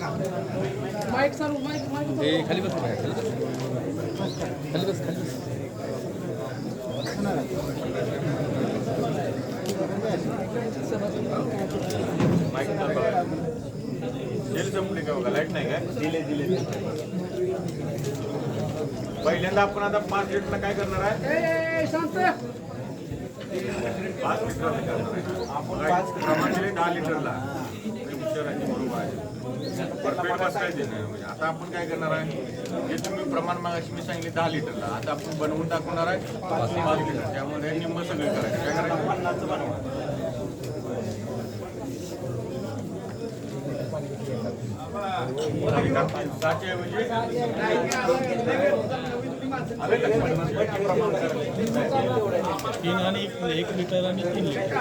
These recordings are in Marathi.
माईक चालू माईक माईक ए खाली बस खाली बस. खाली बस खाली बस. माइक जेल संपली का बघा लाईट नाही काय दिले दिले पहिल्यांदा आपण आता पाच लिटरला काय करणार आहे? ए, ए, शांत पाच आहे आपण पाच दिले दहा लिटरला आहे, बरोबर आहे परफेक्ट काय देणार म्हणजे आता आपण काय करणार आहे जे तुम्ही प्रमाण मागाशी मी सांगितले दहा लिटरला. आता आपण बनवून दाखवणार आहे पाच लिटर. त्यामध्ये निंब सगळे करायचं. काय करायचं? पन्नासचं ऐवजी तीन आणि एक लिटर आणि तीन लिटर.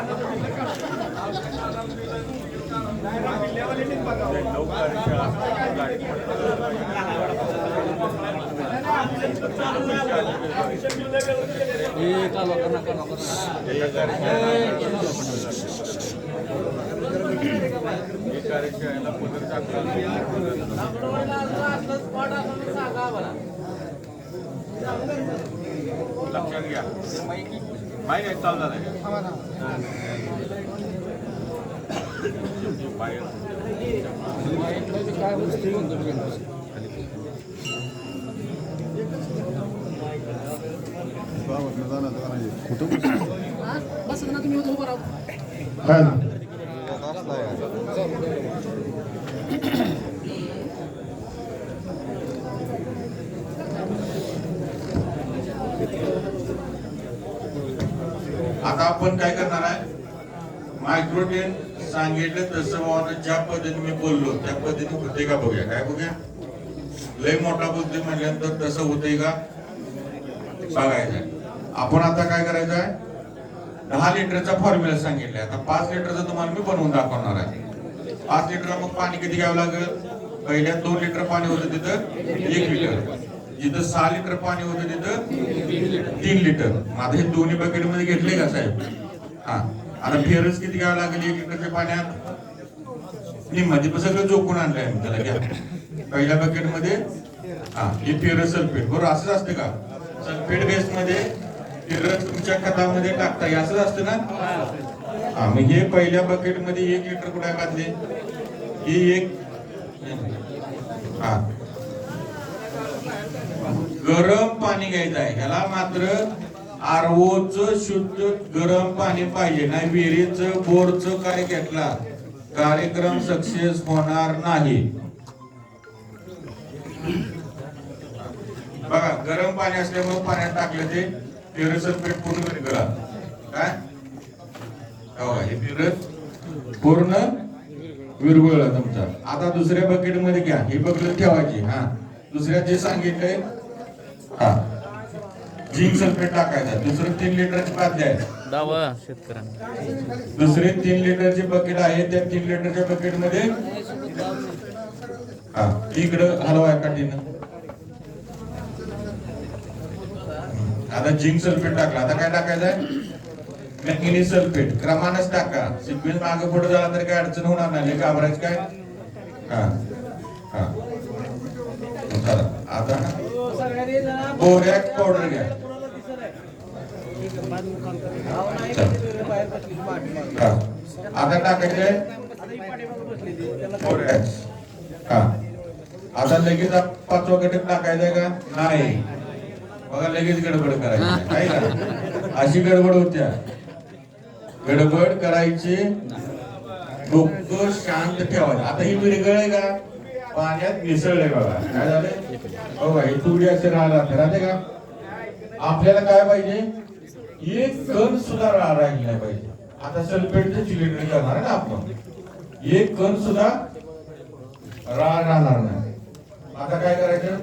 लक्षात घ्या. माहिती आहे चालू झालं बाहेर काय वस्तू घेऊन तुम्ही हा? बस ना तुम्ही उभं राहा आता आपण काय करणार आहे? मायक्रोटेन सांगितलं तसं बाबा ज्या पद्धतीने मी बोललो त्या पद्धतीने होते का बघूया. काय बघूया? लय मोठा बुद्धी म्हटल्यानंतर तसं होतंय का? बघायचं आपण आता काय करायचं आहे दहा लिटरचा फॉर्म्युला सांगितलाय. आता पाच लिटरचं तुम्हाला मी बनवून दाखवणार आहे. पाच लिटर मग पाणी किती घ्यावं लागेल? पहिल्या दोन लिटर पाणी होतं तिथं एक लिटर. जिथं सहा लिटर पाणी होतं तिथं तीन लिटर. माझं हे दोन्ही बकेटमध्ये घेतले का साहेब? हा. आता फेरच किती घ्यावं लागेल एक लिटरच्या पाण्यात? निम्मा तिथं सगळं जोखून आणलंय आम्ही त्याला घ्या. पहिल्या बकेटमध्ये हा हे फेरस सल्फेट बरोबर असंच असतं का? सल्फेट बेस मध्ये फेरस तुमच्या खतामध्ये टाकता असंच असतं ना? हा मग हे पहिल्या बकेटमध्ये एक लिटर कुठे घातले? ही एक हा. गरम पाणी घ्यायचं आहे. ह्याला मात्र आरवोच शुद्ध गरम पाणी पाहिजे नाही विहिरीच बोरच काय घेतला? कार्यक्रम सक्सेस होणार नाही. बघा गरम पाणी असल्यामुळे पाण्यात टाकलं ते फिरस पेट पूर्ण करा काय? हो, हे पूर्ण विरघळला तुमचा. आता दुसऱ्या बकेटमध्ये घ्या. ही बकेट ठेवायची हा. दुसऱ्या जे सांगितलंय हा. झिंक सल्फेट टाकायचा. दुसरं तीन लिटरची बादली आहे दावा शेतकऱ्यांना. दुसरे तीन लिटरचे बकेट आहे. त्या तीन लिटरच्या बकेटमध्ये हा इकडं हलवाय काठीनं. आता झिंक सल्फेट टाकला. आता काय टाकायचंय? Magnesium sulphate. क्रमानच टाका. सिक्वेन्स मागे पुढे झाला तर काय अडचण होणार नाही. घाबरायचं काय? हा हा. आता बोरॅक पावडर घ्या आता टाकायचंय हा. आता लगेच पाचवा घटक टाकायचा का? नाही. बघा लगेच गडबड करायची. का? अशी गडबड होत्या. गडबड करायची डोकं शांत ठेवायचं. आता ही विरगळ आहे का? पाण्यात मिसळले बघा. काय झालंय? बघा ही तुडी असे राहिला राहते का? आपल्याला काय पाहिजे? एक कण सुद्धा रा- राहिली नाही पाहिजे. आता सल्फेटचं सिलेंडर करणार आहे ना आपण. एक कण सुद्धा राळ राहणार नाही. आता काय करायचं?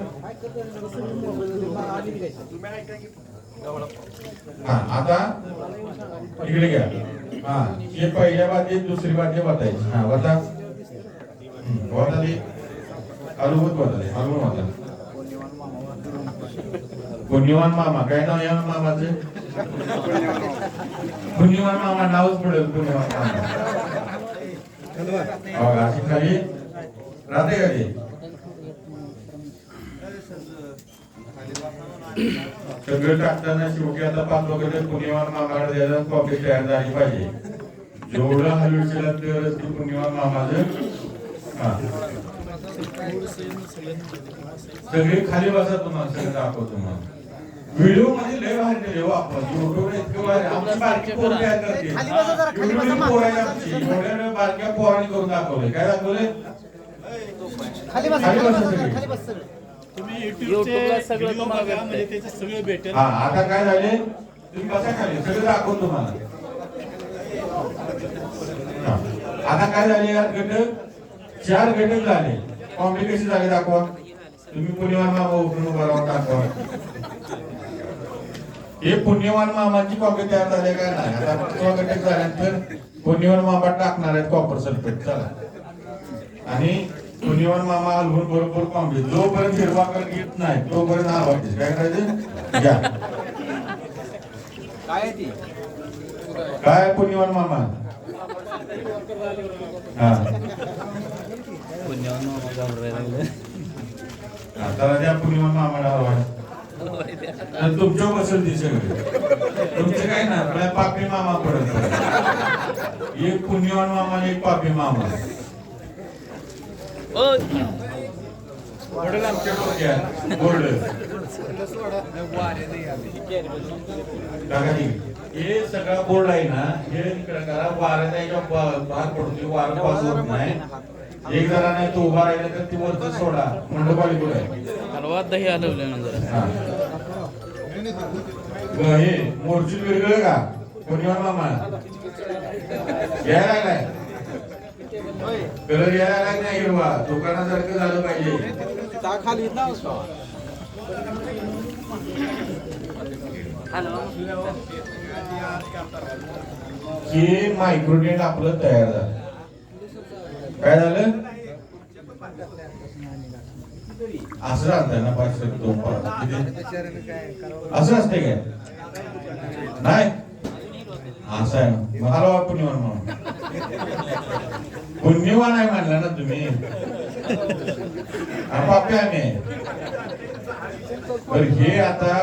हा आता इकडे घ्या. हा हे पहिल्या बाजूत दुसरी बाजू बतायची हा बता बता दे हलवून बता दे हलवून पुण्यवान मामा काय नाव या मामाचे? पुण्यवान मामा नावच पडेल पुण्यवान मामा. अशी काही राहते का सगळं टाकताना शेवटी आता पाच लोक पुण्यवान मामाकडे द्यायला कॉपी तयार झाली पाहिजे. जेवढं हलविशील तरच तेवढंच पुण्यवान मामाचं. हा. सगळे खाली बसा तुम्हाला सगळं दाखवतो तुम्हाला. व्हिडिओमध्ये लय भारी दिले हो आपण. इतकं भारी. आमची बारकी पोरं काय करते खाली बसा जरा, खाली बसा, एवढी आमची. एवढ्या बारक्या पोरांनी करून दाखवले काय दाखवले खाली बस खाली सगळे. तुम्ही तुम्हाला बघा. म्हणजे त्याचे सगळे भेटेल. हा आता काय झाले? तुम्ही बसा खाली सगळं दाखवतो तुम्हाला. हा. आता काय झाले यात घटक? चार घटक झाले. कॉम्प्ली कशी झाले दाखवा तुम्ही पुण्यवान मामा उठून उभा राहून दाखवा हे पुण्यवान मामाची कॉपी तयार झाले काय नाही आता झाल्यानंतर पुण्यवान मामा टाकणार आहेत कॉपर सल्फेट चला आणि पुण्यवान मामा हलवून बरोबर कॉम्प्ली जोपर्यंत हिरवा कलर घेत नाही तोपर्यंत हलवायचे काय करायचं घ्या काय पुण्यवान मामा हा आता त्या पुण्यवान मामाला हलवा तर तुमच्या बसेल ती सगळी तुमचं काय ना पापी मामा पडत एक पुण्यवान मामा एक पापी मामा पडेल आमच्या डोक्यात बोर्ड काकाजी, हे सगळा बोर्ड आहे ना हे करा वाऱ्याचा याच्यावर बा- भार पडतो वारं पास होत नाही एक जरा नाही तो उभा राहिला तर ती वरच सोडा. मंडपाली पुढे. हलवा दही हलवलं जरा. हे. मोर्ची वेगळं का? कोणी मामा? यायला लागलाय. कलर यायला लागलाय नाही हिरवा. दुकानासारखं झालं पाहिजे. हे मायक्रोडेट आपलं तयार झालं. काय झालं? असं राहतंय ना पाचशे दोन पाच असं असते काय? नाही? असं आहे मग हलवा पुण्यवान म्हणून. पुण्यवान आहे म्हणला ना तुम्ही. आणि पापी आम्ही. तर हे आता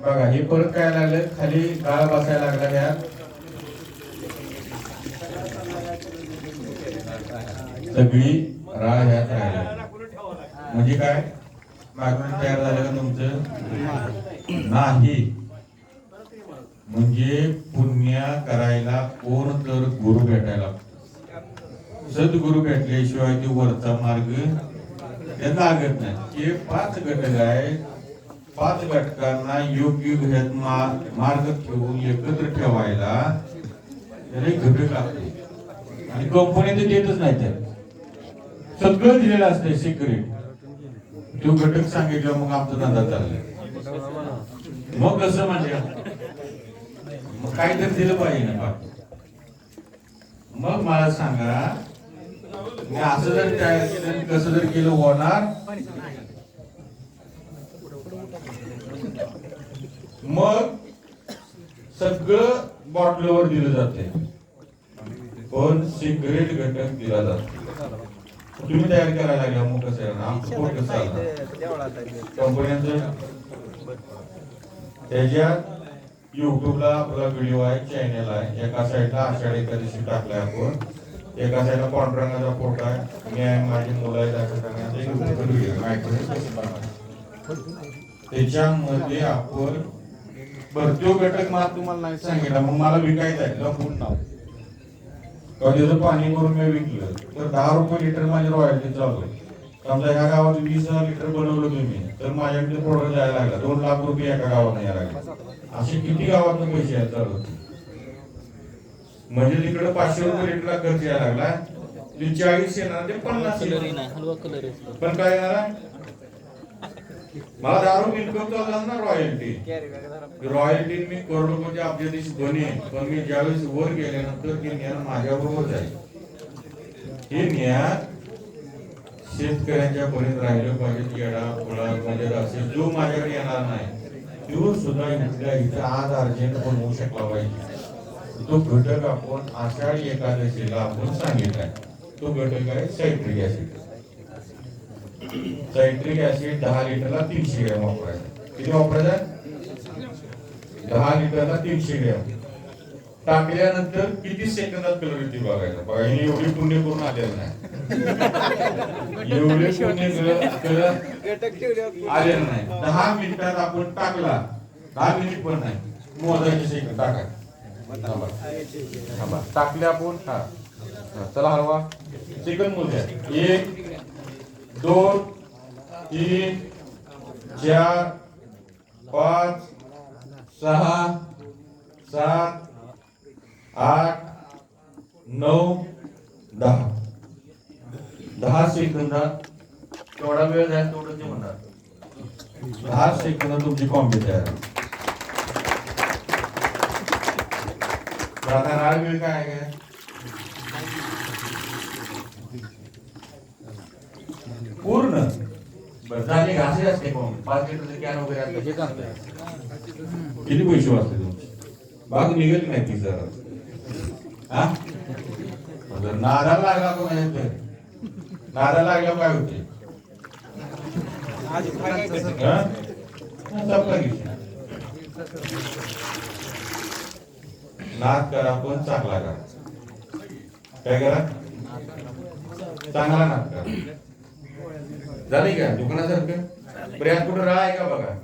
बघा हे परत काय लागलं? खाली गाळ बसायला लागला ह्या सगळी राळ ह्यात राहिल्या म्हणजे काय? मागून तयार झालं का तुमचं? नाही. म्हणजे पुण्य करायला कोण तर गुरु भेटायला सद्गुरु भेटल्याशिवाय ते वरचा मार्ग त्यांना लागत नाही. हे पाच घटक आहे पाच घटकांना योग्य घटक मार्ग ठेवून एकत्र ठेवायला त्याला घटक लागते. आणि कंपनी तर देतच नाही ते सगळं दिलेलं असते सिक्रेट तो घटक सांगितलं मग आमचा धंदा चालला मग कसं म्हणजे? मग काहीतरी दिलं पाहिजे ना बाकी. मग मला सांगा मी असं जर तयार केलं कसं जर केलं होणार? मग सगळं बॉटलवर दिलं जाते पण सिगरेट घटक दिला जातो तुम्ही तयार करायला लागला मग कसं आहे ना आमचं पोट कसं आलं कंपन्यांचं? त्याच्यात युट्यूबला आपला व्हिडिओ आहे चॅनल आहे. एका साईडला आषाढ एकादशी टाकलाय आपण. एका साईडला पांडुरंगाचा फोटो आहे. मी आहे माझी मुलं आहेत असं व्हिडिओ त्याच्यामध्ये आपण भरतीव घटक मला तुम्हाला नाही सांगितलं मग मला विकायचं आहे. लपून नाव. कधीचं पाणी करून मी विकलं. तर दहा रुपये लिटर माझी रॉयल्टी चालू समजा ह्या गावात वीस लिटर बनवलं तुम्ही तर माझ्याकडे प्रोडक्ट जायला लागला. दोन लाख रुपये एका गावात यायला लागले. असे किती गावात पैसे आहेत चालू म्हणजे तिकडे पाचशे रुपये लिटरला खर्च यायला लागला. चाळीस येणार ते पन्नास पण काय येणार? मला दारू इन्कम चालला ना रॉयल्टी रॉयल्टी मी करोडपती आपल्या दिवशी बने पण मी ज्यावेळेस वर गेल्यानंतर ते ज्ञान माझ्याबरोबर जाईल हे ज्ञान शेतकऱ्यांच्या पर्यंत राहिलं पाहिजे येडा फळा म्हणजे असेल जो माझ्याकडे येणार नाही तो सुद्धा इथल्या इथं आज अर्जंट बनवू शकला पाहिजे. तो घटक आपण आषाढी एकादशीला आपण सांगितलाय. तो घटक आहे सायट्रिक ऍसिड सायट्रिक ऍसिड दहा लिटरला तीनशे ग्रॅम वापरायचं. किती वापरायचं? दहा लिटरला तीनशे ग्रॅम. टाकल्यानंतर किती सेकंदात कलर येते बघायचं? बघा हे एवढी पुण्य करून आलेलं नाही. एवढे पुण्य कलर आलेलं नाही. दहा मिनिटात आपण टाकला. दहा मिनिट पण नाही. मोजायचे सेकंद. टाका. टाकले आपण. हा. हा, चला हलवा सेकंद मोजूया. एक दोन तीन चार पाच सहा सात आठ नऊ दहा. दहा सेकंदात तेवढा वेळ जाईल तेवढं ते म्हणणार दहा सेकंदात तुमची कॉम्पी तयार आता साधारण वेळ काय आहे? काय पूर्ण बरं झाले घासे असते पाच लिटरचे कॅन वगैरे किती पैसे वाचते तुमचे? बाग निघत नाही ती जरा. हा? नारा लागला तो म्हणजे नारा लागला काय होते. नाद करा पण चांगला करा. काय करा? चांगला नाद करा. झाली का? दुकानासारखं? पर्यात कुठं? राहा आहे का बघा.